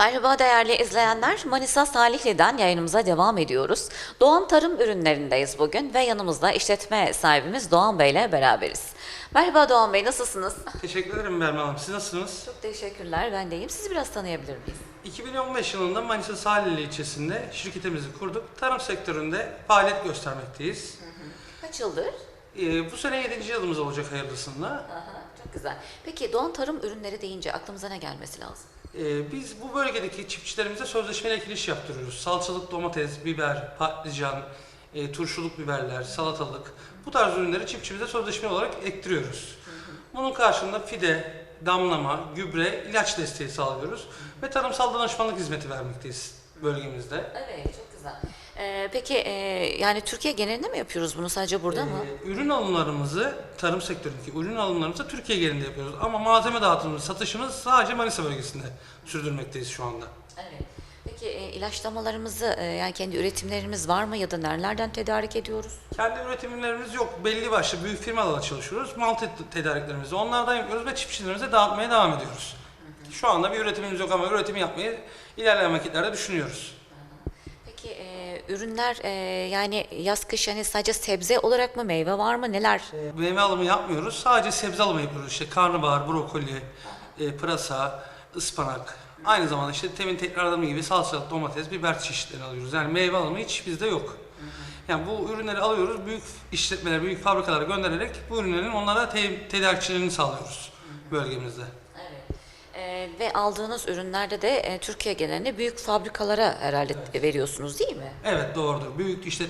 Merhaba değerli izleyenler. Manisa Salihli'den yayınımıza devam ediyoruz. Doğan Tarım Ürünlerindeyiz bugün ve yanımızda işletme sahibimiz Doğan Bey ile beraberiz. Merhaba Doğan Bey, nasılsınız? Teşekkür ederim Berma Hanım. Siz nasılsınız? Çok teşekkürler, ben de iyiyim. Sizi biraz tanıyabilir miyiz? 2015 yılında Manisa Salihli ilçesinde şirketimizi kurduk. Tarım sektöründe faaliyet göstermekteyiz. Kaç yıldır? Ee, bu sene 7. yılımız olacak hayırlısıyla. Aha, çok güzel. Peki Doğan Tarım Ürünleri deyince aklımıza ne gelmesi lazım? Ee, biz bu bölgedeki çiftçilerimize sözleşmeli ekiliş yaptırıyoruz. Salçalık, domates, biber, patlıcan, e, turşuluk biberler, salatalık. Bu tarz ürünleri çiftçimize sözleşmeli olarak ektiriyoruz. Bunun karşılığında fide, damlama, gübre, ilaç desteği sağlıyoruz. Ve tarımsal danışmanlık hizmeti vermekteyiz bölgemizde. Evet, çok güzel. Ee, peki e, yani Türkiye genelinde mi yapıyoruz bunu sadece burada mı? Ee, ürün alımlarımızı, tarım sektöründeki ürün alımlarımızı Türkiye genelinde yapıyoruz. Ama malzeme dağıtımımız, satışımız sadece Manisa bölgesinde sürdürmekteyiz şu anda. Evet. Peki e, ilaçlamalarımızı e, yani kendi üretimlerimiz var mı ya da nerelerden tedarik ediyoruz? Kendi üretimlerimiz yok. Belli başlı büyük firmalarla çalışıyoruz. Mal te- tedariklerimizi onlardan yapıyoruz ve çiftçilerimize dağıtmaya devam ediyoruz. Şu anda bir üretimimiz yok ama üretimi yapmayı ilerleyen vakitlerde düşünüyoruz. E, ürünler e, yani yaz kış yani sadece sebze olarak mı meyve var mı neler? Ee, Meyve alımı yapmıyoruz. Sadece sebze alımı yapıyoruz. İşte karnabahar, brokoli, e, pırasa, ıspanak. Aynı zamanda işte temin tekrarladığım gibi salçalık, domates, biber çeşitlerini alıyoruz. Yani meyve alımı hiç bizde yok. Yani bu ürünleri alıyoruz, büyük işletmeler, büyük fabrikalara göndererek bu ürünlerin onlara te- tedarikçilerini sağlıyoruz bölgemizde. Evet. E, ve aldığınız ürünlerde de e, Türkiye genelinde büyük fabrikalara herhalde veriyorsunuz değil mi? Evet doğrudur. Büyük işte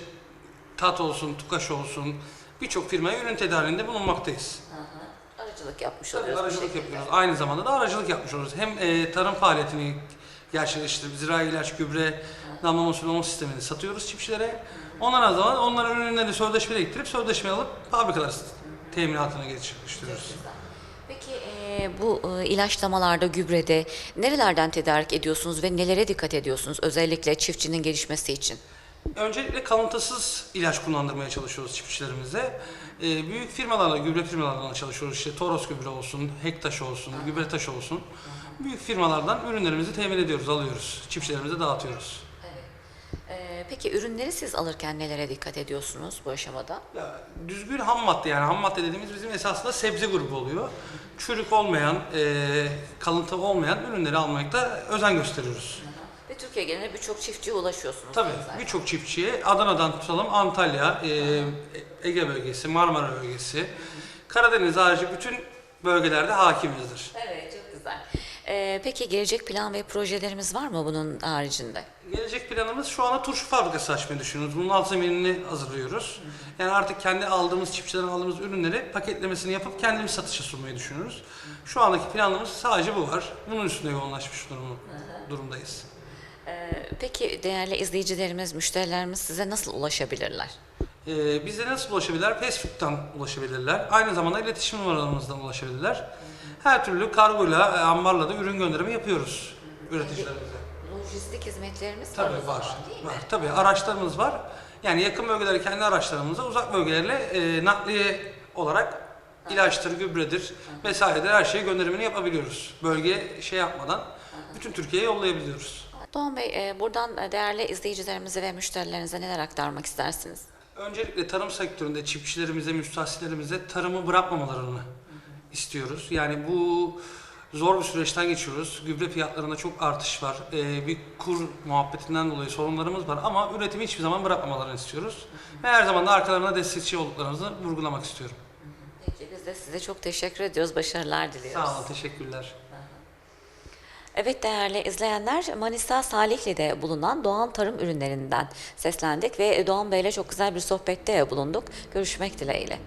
tat olsun, tukaş olsun birçok firmaya ürün tedariğinde bulunmaktayız. Aracılık yapmış Tabii oluyoruz. aracılık yapıyoruz. Aynı zamanda da aracılık yapmış oluruz. Hem e, tarım faaliyetini gerçekleştirip zirai ilaç, gübre, damlama sulama sistemini satıyoruz çiftçilere. Ondan zaman onların ürünlerini sözleşmeye getirip sözleşme alıp fabrikalar teminatını gerçekleştiriyoruz. Peki e, bu e, ilaçlamalarda, gübrede nerelerden tedarik ediyorsunuz ve nelere dikkat ediyorsunuz özellikle çiftçinin gelişmesi için? Öncelikle kalıntısız ilaç kullandırmaya çalışıyoruz çiftçilerimize. Ee, büyük firmalarla, gübre firmalarla çalışıyoruz. İşte Toros gübre olsun, Hektaş olsun, gübre taş olsun. Büyük firmalardan ürünlerimizi temin ediyoruz, alıyoruz. Çiftçilerimize dağıtıyoruz. E, peki ürünleri siz alırken nelere dikkat ediyorsunuz bu aşamada? Ya, düzgün ham madde yani ham madde dediğimiz bizim esasında sebze grubu oluyor. Çürük olmayan, e, kalıntı olmayan ürünleri almakta özen gösteriyoruz. Ve Türkiye genelinde birçok çiftçiye ulaşıyorsunuz. Tabii zaten. birçok çiftçiye Adana'dan tutalım Antalya, e, Ege bölgesi, Marmara bölgesi, Karadeniz harici bütün bölgelerde hakimizdir. Evet çok güzel. E, peki gelecek plan ve projelerimiz var mı bunun haricinde? Gelecek planımız şu anda turşu fabrikası açmayı düşünüyoruz. Bunun alt zeminini hazırlıyoruz. Yani artık kendi aldığımız, çiftçiden aldığımız ürünleri paketlemesini yapıp kendimiz satışa sunmayı düşünüyoruz. Şu andaki planımız sadece bu var. Bunun üstünde yoğunlaşmış durumu, durumdayız. E, peki değerli izleyicilerimiz, müşterilerimiz size nasıl ulaşabilirler? Ee, bize nasıl ulaşabilirler? Facebook'tan ulaşabilirler. Aynı zamanda iletişim numaralarımızdan ulaşabilirler. Her türlü kargoyla, e, ambarla da ürün gönderimi yapıyoruz üreticilerimize. Lojistik hizmetlerimiz var Tabii zaman, var. değil mi? Var. Tabii araçlarımız var. Yani yakın bölgeleri kendi araçlarımızla, uzak bölgelerle e, nakliye olarak ilaçtır, gübredir vesairedir her şeyi gönderimini yapabiliyoruz. Bölgeye şey yapmadan bütün Türkiye'ye yollayabiliyoruz. Doğan Bey, e, buradan e, değerli izleyicilerimize ve müşterilerinize neler aktarmak istersiniz? Öncelikle tarım sektöründe çiftçilerimize, müstahsilerimize tarımı bırakmamalarını istiyoruz. Yani bu zor bir süreçten geçiyoruz. Gübre fiyatlarında çok artış var. Ee, bir kur muhabbetinden dolayı sorunlarımız var ama üretimi hiçbir zaman bırakmamalarını istiyoruz. Ve her zaman da arkalarına destekçi olduklarımızı vurgulamak istiyorum. Peki biz de size çok teşekkür ediyoruz. Başarılar diliyoruz. Sağ olun, teşekkürler. Evet değerli izleyenler Manisa Salihli'de bulunan Doğan Tarım Ürünlerinden seslendik ve Doğan Bey'le çok güzel bir sohbette bulunduk. Görüşmek dileğiyle.